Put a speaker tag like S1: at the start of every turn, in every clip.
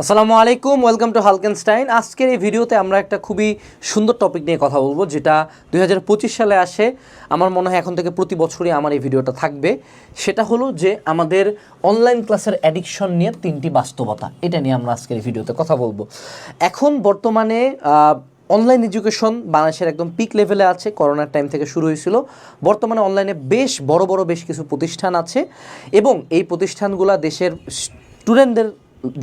S1: আসসালামু আলাইকুম, welcome to হালকেনস্টাইন। আজকের এই ভিডিওতে আমরা একটা খুবই সুন্দর টপিক নিয়ে কথা বলব, যেটা দুই হাজার পঁচিশ সালে আসে। আমার মনে হয় এখন থেকে প্রতি বছরই আমার এই ভিডিওটা থাকবে। সেটা হলো যে আমাদের অনলাইন ক্লাসের অ্যাডিকশন নিয়ে তিনটি বাস্তবতা, এটা নিয়ে আমরা আজকের এই ভিডিওতে কথা বলব। এখন বর্তমানে অনলাইন এডুকেশন বাংলাদেশের একদম পিক লেভেলে আছে করোনার টাইম থেকে শুরু হয়েছিল। বর্তমানে অনলাইনে বেশ বড় বড় বেশ কিছু প্রতিষ্ঠান আছে এবং এই প্রতিষ্ঠানগুলো দেশের স্টুডেন্টদের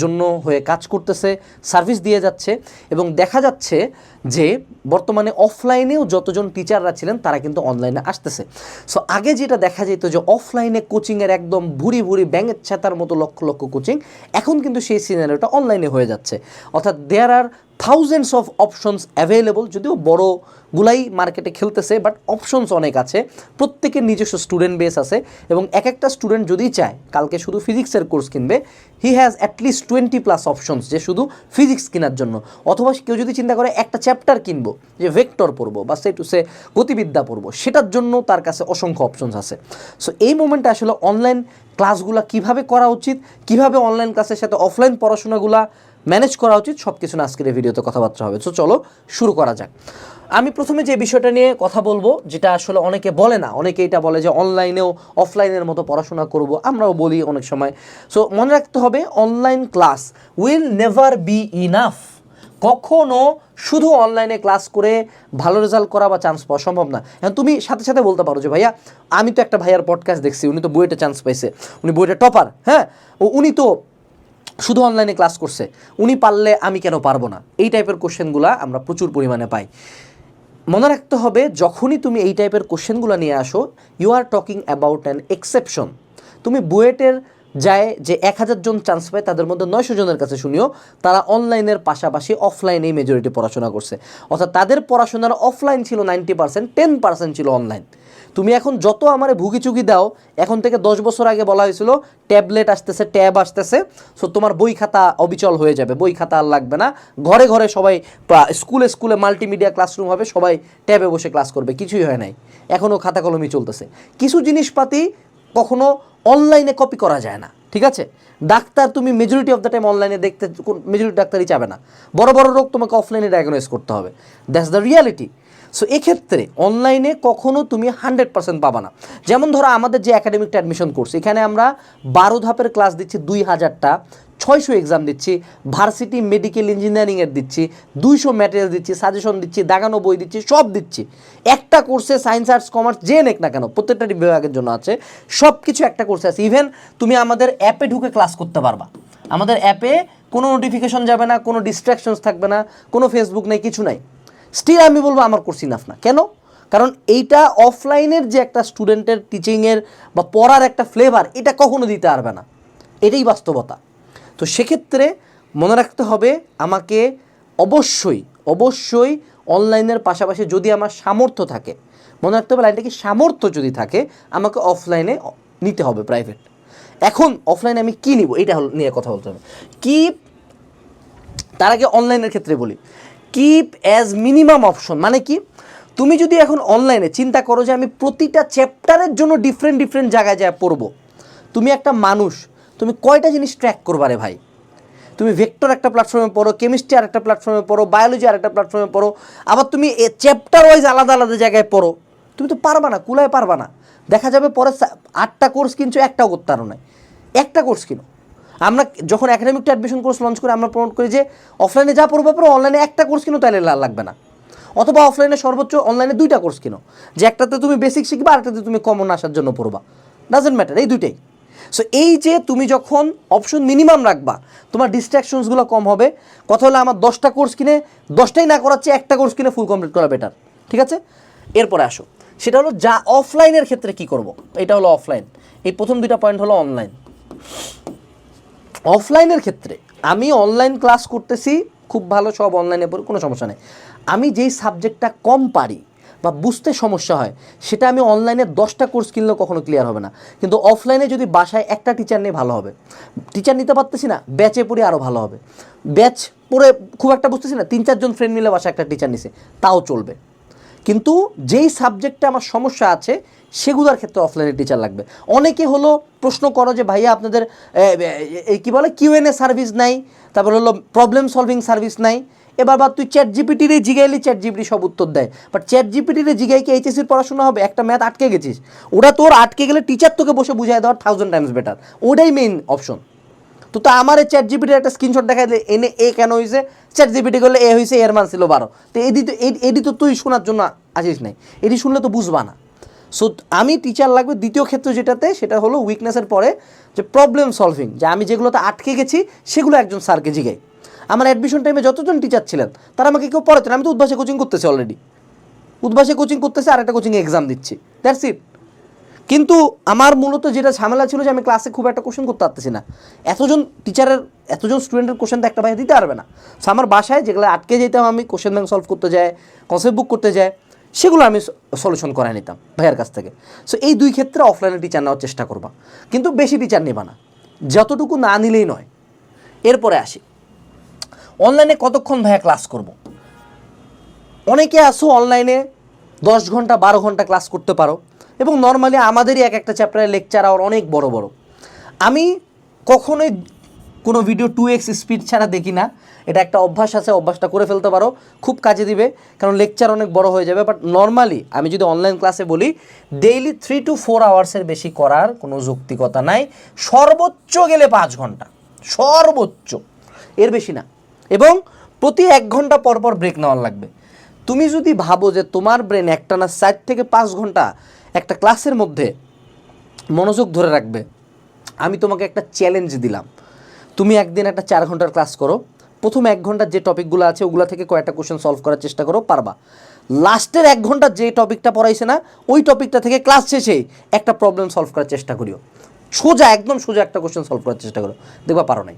S1: জন্য হয়ে কাজ করতেছে সার্ভিস দিয়ে যাচ্ছে এবং দেখা যাচ্ছে যে বর্তমানে অফলাইনেও যতজন টিচাররা ছিলেন, তারা কিন্তু অনলাইনে আসতেছে। সো আগে যেটা দেখা যেত যে অফলাইনে কোচিংয়ের একদম ভুরি ভুরি ব্যাঙের ছাতার মতো লক্ষ লক্ষ কোচিং এখন কিন্তু সেই সিনারিওটা অনলাইনে হয়ে যাচ্ছে। অর্থাৎ there are thousands of options available যদিও বড়গুলাই মার্কেটে খেলতেছে বাট অপশনস অনেক আছে। প্রত্যেকের নিজস্ব স্টুডেন্ট বেস আছে এবং এক একটা স্টুডেন্ট যদি চায়, কালকে শুধু ফিজিক্সের কোর্স কিনবে he has at least twenty plus options যে শুধু ফিজিক্স কেনার জন্য। অথবা কেউ যদি চিন্তা করে একটা চ্যাপ্টার কিনবো, যে ভেক্টর পড়ব, বা সে টু সে গতিবিদ্যা পড়ব, সেটার জন্য তার কাছে অসংখ্য অপশনস আছে। সো এই মোমেন্টে আসলে অনলাইন ক্লাসগুলো কীভাবে করা উচিত, কীভাবে অনলাইন ক্লাসের সাথে অফলাইন পড়াশোনাগুলা ম্যানেজ করা উচিত সব কিছু না আজকের এই ভিডিওতে কথাবার্তা হবে। তো চলো শুরু করা যাক। আমি প্রথমে যে বিষয়টা নিয়ে কথা বলব, যেটা আসলে অনেকে বলে না, অনেকে এটা বলে যে অনলাইনেও অফলাইনের মতো পড়াশোনা করব, আমরাও বলি অনেক সময়। সো মনে রাখতে হবে online class will never be enough কখনো শুধু অনলাইনে ক্লাস করে ভালো রেজাল্ট করা বা চান্স পাওয়া সম্ভব না। এখন তুমি সাথে সাথে বলতে পারো যে, ভাইয়া, আমি তো একটা ভাইয়ার পডকাস্ট দেখছি, উনি তো বইটা চান্স পাইছে, উনি বইটা টপার হ্যাঁ? ও, উনি তো শুধু অনলাইনে ক্লাস করছে। উনি পারলে আমি কেন পারব না? এই টাইপের কোশ্চেনগুলো আমরা প্রচুর পরিমাণে পাই। মনে রাখতে হবে, যখনই তুমি এই টাইপের কোশ্চেনগুলো নিয়ে আসো you are talking about an exception তুমি বুয়েটের যায় যে এক হাজার জন চান্স পায়, তাদের মধ্যে নয়শো জনের কাছে শুনিও, তারা অনলাইনের পাশাপাশি অফলাইনেই মেজরিটি পড়াশোনা করছে। অর্থাৎ তাদের পড়াশোনার অফলাইন ছিল নাইনটি পার্সেন্ট টেন পার্সেন্ট ছিল অনলাইন তুমি এখন যত আমারে ভুগিচুগি দাও, এখন থেকে দশ বছর আগে বলা হয়েছিল, ট্যাবলেট আসতেছে, ট্যাব আসতেছে সো তোমার বই খাতা অবিচল হয়ে যাবে, বই খাতা আর লাগবে না। ঘরে ঘরে সবাই স্কুলে স্কুলে মাল্টিমিডিয়া ক্লাসরুম হবে, সবাই ট্যাবে বসে ক্লাস করবে, কিছুই হয় নাই। এখনও খাতা কলমই চলতেছে। কিছু জিনিসপাতি কখনো অনলাইনে কপি করা যায় না, ঠিক আছে? ডাক্তার, তুমি মেজরিটি অফ দ্য টাইম অনলাইনে দেখতে মেজরিটি ডাক্তারই চাবে না। বড় বড় রোগ তোমাকে অফলাইনে ডায়াগনোজ করতে হবে। দ্যাটস দ্য রিয়ালিটি সো এক্ষেত্রে অনলাইনে কখনো তুমি হান্ড্রেড পার্সেন্ট পাবা না। যেমন ধরো আমাদের যে একাডেমিকটা অ্যাডমিশন কোর্স এখানে আমরা বারো ধাপের ক্লাস দিচ্ছি দুই হাজারটা, ছয়শো এক্সাম দিচ্ছি ভার্সিটি মেডিকেল ইঞ্জিনিয়ারিংয়ের দিচ্ছি, দুইশো ম্যাটেরিয়াল দিচ্ছি সাজেশন দিচ্ছি, দাগানো বই দিচ্ছি, সব দিচ্ছি। একটা কোর্সে সায়েন্স আর্টস কমার্স যে নেক না কেন, প্রত্যেকটা বিভাগের জন্য আছে সব কিছু একটা কোর্সে আছে। ইভেন তুমি আমাদের অ্যাপে ঢুকে ক্লাস করতে পারবা। আমাদের অ্যাপে কোনো নোটিফিকেশন যাবে না, কোনো ডিস্ট্রাকশনস থাকবে না, কোনো ফেসবুক নেই, কিছু নাই। স্টিল আমি বলব আমার কোর্স ইনাফ না। কেন? কারণ এইটা অফলাইনের যে একটা স্টুডেন্টের টিচিংয়ের বা পড়ার একটা ফ্লেভার এটা কখনো দিতে পারবে না। এটাই বাস্তবতা। তো সেক্ষেত্রে মনে রাখতে হবে, আমাকে অবশ্যই অবশ্যই অনলাইনের পাশাপাশি যদি আমার সামর্থ্য থাকে, মনে রাখতে হবে লাইনটা কি সামর্থ্য যদি থাকে, আমাকে অফলাইনে নিতে হবে প্রাইভেট এখন অফলাইনে আমি কী নিব? এটা হল- নিয়ে কথা বলতে হবে। কি? তার আগে অনলাইনের ক্ষেত্রে বলি। কিপ অ্যাজ মিনিমাম অপশন মানে কি? তুমি যদি এখন অনলাইনে চিন্তা করো যে আমি প্রতিটা চ্যাপ্টারের জন্য ডিফারেন্ট ডিফারেন্ট জায়গায় যায় পড়ব। তুমি একটা মানুষ, তুমি কয়টা জিনিস ট্র্যাক করবা রে ভাই? তুমি ভেক্টর একটা প্ল্যাটফর্মে পড়ো কেমিস্ট্রি আর একটা প্ল্যাটফর্মে পড়ো বায়োলজি আর একটা প্ল্যাটফর্মে পড়ো, আবার তুমি এ চ্যাপ্টার ওয়াইজ আলাদা আলাদা জায়গায় পড়ো। তুমি তো পারবা না, কুলায় পারবা না। দেখা যাবে পরে আটটা কোর্স কিনছো, একটাও করতে পারো না একটা কোর্স কিনো। আমরা যখন একাডেমিকটা অ্যাডমিশন কোর্স লঞ্চ করে আমরা প্রমোট করি যে অফলাইনে যা পড়ব পড়ো অনলাইনে একটা কোর্স কিনো তাহলে লাগবে না। অথবা অফলাইনে সর্বোচ্চ অনলাইনে দুইটা কোর্স কিনো, যে একটাতে তুমি বেসিক শিখবা, আরেকটাতে তুমি কমন আসার জন্য পড়বা। ডাজেন্ট ম্যাটার এই দুইটাই। সো এই যে তুমি যখন অপশন মিনিমাম রাখবা, তোমার ডিস্ট্রাকশনসগুলো কম হবে, কথা হলো আমার দশটা কোর্স কিনে, দশটাই না করার চেয়ে একটা কোর্স কিনে ফুল কমপ্লিট করা বেটার ঠিক আছে? এরপরে আসো, সেটা হলো যা অফলাইনের ক্ষেত্রে কি করব? এটা হলো অফলাইন এই প্রথম দুইটা পয়েন্ট হলো অনলাইন অফলাইনের ক্ষেত্রে আমি অনলাইন ক্লাস করতেছি, খুব ভালো সব অনলাইনে পড়ি কোনো সমস্যা নেই। আমি যেই সাবজেক্টটা কম পারি বা বুঝতে সমস্যা হয়, সেটা আমি অনলাইনে দশটা কোর্স কিনলেও কখনো ক্লিয়ার হবে না। কিন্তু অফলাইনে যদি বাসায় একটা টিচার নিয়ে ভালো হবে টিচার নিতে পারতেছি না ব্যাচে পড়ে আরও ভালো হবে। ব্যাচ পড়ে খুব একটা বুঝতেছি না, তিন চারজন ফ্রেন্ড মিলে বাসায় একটা টিচার নিছে, তাও চলবে। কিন্তু যেই সাবজেক্টে আমার সমস্যা আছে সেগুলোর ক্ষেত্রে অফলাইনে টিচার লাগবে। অনেকে হলো প্রশ্ন করো যে ভাইয়া আপনাদের এ, এ, কি বলে? কিউএনএ সার্ভিস নাই। তারপর হলো প্রবলেম সলভিং সার্ভিস নাই। এবার বা তুই চ্যাট জিপিটিরে জিগাইলি চ্যাট জিপিটি সব উত্তর দেয়। বাট চ্যাট জিপিটিরে জিগাই কি এইচএসির পড়াশোনা হবে? একটা ম্যাথ আটকে গেছিস। ওটা তোর আটকে গেলে টিচার তোকে বসে বুঝাই দেওয়ার থাউজেন্ড টাইমস বেটার ওটাই মেইন অপশন তো তো আমার চ্যাট জিপিটির একটা স্ক্রিনশট দেখাই দিলে এনে এ কেন হয়েছে চ্যাট জিপিটি করলে এ হয়েছে এর মান ছিল বারো। তো এডি তো এডি- তো তুই শোনার জন্য আসিস নাই। এডি শুনলে তো বুঝবা না। সো আমি টিচার লাগবে দ্বিতীয় ক্ষেত্র যেটাতে, সেটা হলো উইকনেসের পরে যে প্রবলেম সলভিং যে আমি যেগুলোতে আটকে গেছি, সেগুলো একজন স্যারকে জিগাই। আমার অ্যাডমিশন টাইমে যতজন টিচার ছিলেন, তারা আমাকে কেউ পড়াতেন আমি তো উদ্ভাসে কোচিং করতেছি অলরেডি উদ্ভাসে কোচিং করতেছে আর একটা কোচিংয়ে এক্সাম দিচ্ছি। দ্যাটস ইট কিন্তু আমার মূলত যেটা ঝামেলা ছিল যে আমি ক্লাসে খুব একটা কোশ্চেন করতে পারতেছি না। এতজন টিচারের এতজন স্টুডেন্টের কোশ্চেন তো একটা ভাই দিতে পারবে না। সো আমার বাসায় যেগুলো আটকে যেতাম আমি কোশ্চেন ব্যাংক সলভ করতে যায় কনসেপ্ট বুক করতে যায় সেগুলো আমি সলিউশন করাই নিতাম ভাইয়ের কাছ থেকে। সো এই দুই ক্ষেত্রে অফলাইনে টিচার নেওয়ার চেষ্টা করবা। কিন্তু বেশি টিচার নেবা না। যতটুকু না নিলেই নয়। এরপরে আসি। অনলাইনে কতক্ষণ ভাইয়া ক্লাস করব? অনেকে আসো অনলাইনে দশ ঘণ্টা, বারো ঘণ্টা ক্লাস করতে পারো। এবং নর্মালি আমাদেরই এক একটা চ্যাপ্টারের লেকচার আওয়ার অনেক বড় বড়। আমি কখনোই কোনো ভিডিও টু এক্স স্পিড ছাড়া দেখি না। এটা একটা অভ্যাস আছে, অভ্যাসটা করে ফেলতে পারো। খুব কাজে দিবে, কারণ লেকচার অনেক বড় হয়ে যাবে। বাট নর্মালি আমি যদি অনলাইন ক্লাসে বলি ডেইলি থ্রি টু ফোর আওয়ার্সের বেশি করার কোনো যৌক্তিকতা নাই। সর্বোচ্চ গেলে পাঁচ ঘণ্টা। সর্বোচ্চ। এর বেশি না। এবং প্রতি এক ঘণ্টা পর পর ব্রেক নেওয়ার লাগবে। তুমি যদি ভাবো যে তোমার ব্রেন একটানা ষাট থেকে পাঁচ ঘণ্টা একটা ক্লাসের মধ্যে মনোযোগ ধরে রাখবে, আমি তোমাকে একটা চ্যালেঞ্জ দিলাম। তুমি একদিন একটা চার ঘণ্টার ক্লাস করো, প্রথম এক ঘণ্টার যে টপিকগুলো আছে ওগুলো থেকে কয়েকটা কোশ্চেন সলভ করার চেষ্টা করো, পারবা। লাস্টের এক ঘণ্টা যে টপিকটা পড়াইছে না, ওই টপিকটা থেকে ক্লাস শেষে একটা প্রবলেম সলভ করার চেষ্টা করিও। সোজা, একদম সোজা একটা কোশ্চেন সলভ করার চেষ্টা করো। দেখবা পারো নাই।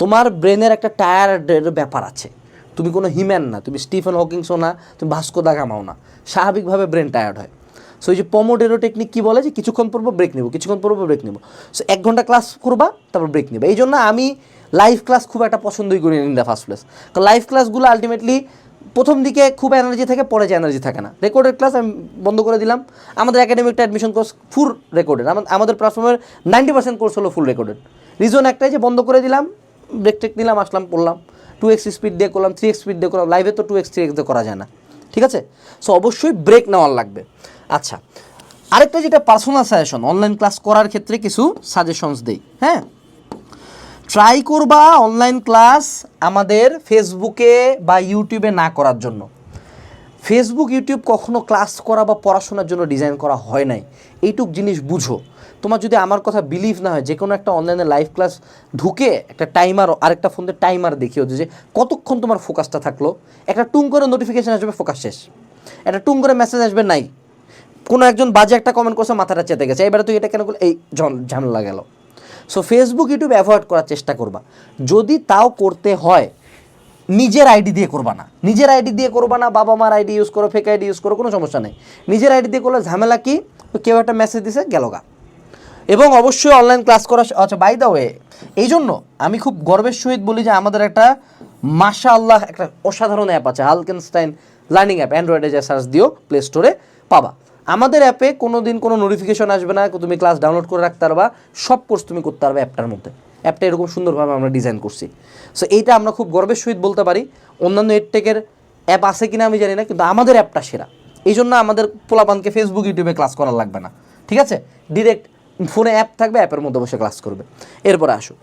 S1: তোমার ব্রেনের একটা টায়ার্ডের ব্যাপার আছে। তুমি কোনো হিম্যান না, তুমি স্টিফেন হকিংসও না, তুমি ভাস্কো দা গামাও না। স্বাভাবিকভাবে ব্রেন টায়ার্ড হয়। সো এই যে পমোডেরো টেকনিক কী বলে যে কিছুক্ষণ পরবো ব্রেক নেব, কিছুক্ষণ পরবো ব্রেক নেব। সো এক ঘণ্টা ক্লাস করবা, তারপর ব্রেক নেবে। এই জন্য আমি লাইভ ক্লাস খুব একটা পছন্দই করি ইন দ্য ফার্স্ট প্লেস কারণ লাইভ ক্লাসগুলো আলটিমেটলি প্রথম দিকে খুব এনার্জি থাকে, পরে যে এনার্জি থাকে না। রেকর্ডেড ক্লাস আমি বন্ধ করে দিলাম। আমাদের একাডেমিকটা অ্যাডমিশন কোর্স ফুল রেকর্ডেড আমাদের প্ল্যাটফর্মের নাইনটি পার্সেন্ট কোর্স হলো ফুল রেকর্ডেড রিজন একটাই যে বন্ধ করে দিলাম ব্রেক টেক নিলাম, আসলাম, পড়লাম। টু এক্স স্পিড দিয়ে করলাম থ্রি এক্স স্পিড দিয়ে করলাম। লাইভে তো টু এক্স থ্রি এক্স দিয়ে করা যায় না। ঠিক আছে? সো অবশ্যই ব্রেক নেওয়ার লাগবে। আচ্ছা আরেকটা যেটা পার্সোনাল সাজেশন অনলাইন ক্লাস করার ক্ষেত্রে কিছু সাজেশনস দেই হ্যাঁ? ট্রাই করবা অনলাইন ক্লাস আমাদের ফেসবুকে বা ইউটিউবে না করার জন্য। ফেসবুক ইউটিউব কখনো ক্লাস করা বা পড়াশোনার জন্য ডিজাইন করা হয় নাই। এইটুক জিনিস বুঝো। তোমার যদি আমার কথা বিলিভ না হয় যে কোনো একটা অনলাইনে লাইভ ক্লাস ঢুকে একটা টাইমার আরেকটা ফোনের টাইমার দেখিও যে কতক্ষণ তোমার ফোকাসটা থাকল। একটা টুং করে নোটিফিকেশান আসবে ফোকাস শেষ। একটা টুং করে মেসেজ আসবে, নাই। কোনো একজন বাজে একটা কমেন্ট করছে, মাথাটা চেতে গেছে। এবারে তুই এটা কেন এই ঝামেলা গেল। সো ফেসবুক ইউটিউব অ্যাভয়েড করার চেষ্টা করবা। যদি তাও করতে হয়, নিজের আইডি দিয়ে করবা না। নিজের আইডি দিয়ে করবা না, বাবা মার আইডি ইউজ করো ফেক আইডি ইউজ করো, কোনো সমস্যা নেই। নিজের আইডি দিয়ে করলে ঝামেলা কি? কেউ একটা মেসেজ দিছে, গেল গা। এবং অবশ্যই অনলাইন ক্লাস করা আচ্ছা বাই দা ওয়ে এই জন্য আমি খুব গর্বের সহিত বলি যে আমাদের একটা মাশা আল্লাহ একটা অসাধারণ অ্যাপ আছে হালকেনস্টাইন লার্নিং অ্যাপ অ্যান্ড্রয়েডে যে সার্চ দিও প্লে স্টোরে পাবা। আমাদের অ্যাপে কোনো দিন কোনো নোটিফিকেশন আসবে না, তুমি ক্লাস ডাউনলোড করে রাখতে পারবা, সব কোর্স তুমি করতে পারবে অ্যাপটার মধ্যে। অ্যাপটা এরকম সুন্দরভাবে আমরা ডিজাইন করছি। সো এইটা আমরা খুব গর্বের সহিত বলতে পারি, অন্যান্য এডটেকের অ্যাপ আছে কিনা আমি জানি না, কিন্তু আমাদের অ্যাপটা সেরা। এই জন্য আমাদের পোলাপানকে ফেসবুক ইউটিউবে ক্লাস করা লাগবে না। ঠিক আছে? ডিরেক্ট ফোনে অ্যাপ থাকবে অ্যাপের মধ্যে বসে ক্লাস করবে। এরপরে আসো।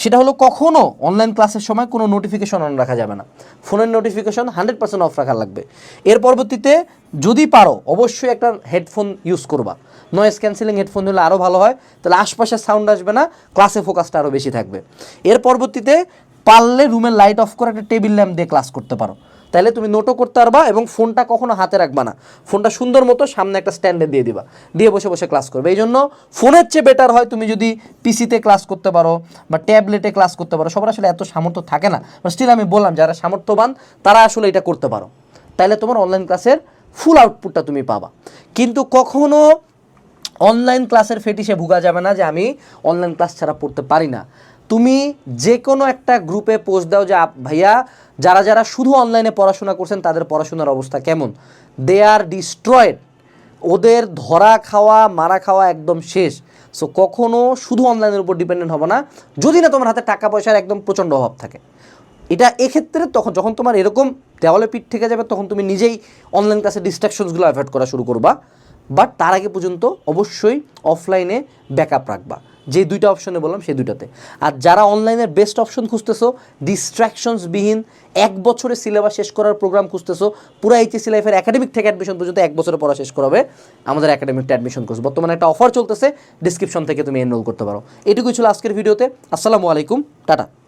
S1: সেটা হলো কখনও অনলাইন ক্লাসের সময় কোনো নোটিফিকেশন অন রাখা যাবে না। ফোনের নোটিফিকেশন হান্ড্রেড পার্সেন্ট অফ রাখা লাগবে। এর পরবর্তীতে যদি পারো, অবশ্যই একটা হেডফোন ইউজ করবা। নয়েস ক্যান্সেলিং হেডফোন হলে আরও ভালো হয়, তাহলে আশপাশের সাউন্ড আসবে না ক্লাসে ফোকাসটা আরও বেশি থাকবে। এর পরবর্তীতে পারলে রুমের লাইট অফ করে একটা টেবিল ল্যাম্প দিয়ে ক্লাস করতে পারো। তাহলে তুমি নোটও করতে পারবা এবং ফোনটা কখনো হাতে রাখবা না। ফোনটা সুন্দর মতো সামনে একটা স্ট্যান্ডে দিয়ে দিবা। দিয়ে বসে বসে ক্লাস করবে। এই জন্য ফোনের চেয়ে বেটার হয় তুমি যদি পিসিতে ক্লাস করতে পারো বা ট্যাবলেটে ক্লাস করতে পারো। সবার আসলে এত সামর্থ্য থাকে না। স্টিল আমি বললাম, যারা সামর্থ্যবান, তারা আসলে এটা করতে পারো। তাহলে তোমার অনলাইন ক্লাসের ফুল আউটপুটটা তুমি পাবা। কিন্তু কখনো অনলাইন ক্লাসের ফেটিসে ভুগা যাবে না যে আমি অনলাইন ক্লাস ছাড়া পড়তে পারি না। তুমি যে কোনো একটা গ্রুপে পোস্ট দাও যে ভাইয়া, যারা যারা শুধু অনলাইনে পড়াশোনা করছেন, তাদের পড়াশোনার অবস্থা কেমন? দে আর ডিস্ট্রয়েড ওদের ধরা খাওয়া, মারা খাওয়া একদম শেষ। সো কখনো শুধু অনলাইনের উপর ডিপেন্ডেন্ট হবে না। যদি না তোমার হাতে টাকা পয়সার একদম প্রচণ্ড অভাব থাকে। এটা এক্ষেত্রে তখন, যখন তোমার এরকম দেওয়ালে পিঠ থেকে যাবে, তখন তুমি নিজেই অনলাইন ক্লাসে ডিস্ট্রাকশনসগুলো অ্যাভয়েড করা শুরু করবা। বাট তার আগে পর্যন্ত অবশ্যই অফলাইনে ব্যাকআপ রাখবা। যে দুইটা অপশনে বললাম, সেই দুইটাতে। আর যারা অনলাইনের বেস্ট অপশন খুঁজতেছো ডিস্ট্রাকশনস বিহীন এক বছরের সিলেবাস শেষ করার প্রোগ্রাম খুঁজতেছো, পুরো এইচএসি লাইফের একাডেমিক থেকে অ্যাডমিশন পর্যন্ত এক বছরের পড়া শেষ করাবে, আমাদের একাডেমিকটা অ্যাডমিশন কোর্স বর্তমানে একটা অফার চলতেছে ডিসক্রিপশন থেকে তুমি এনরোল করতে পারো। এটুকুই ছিল আজকের ভিডিওতে। আসসালামু আলাইকুম, টাটা।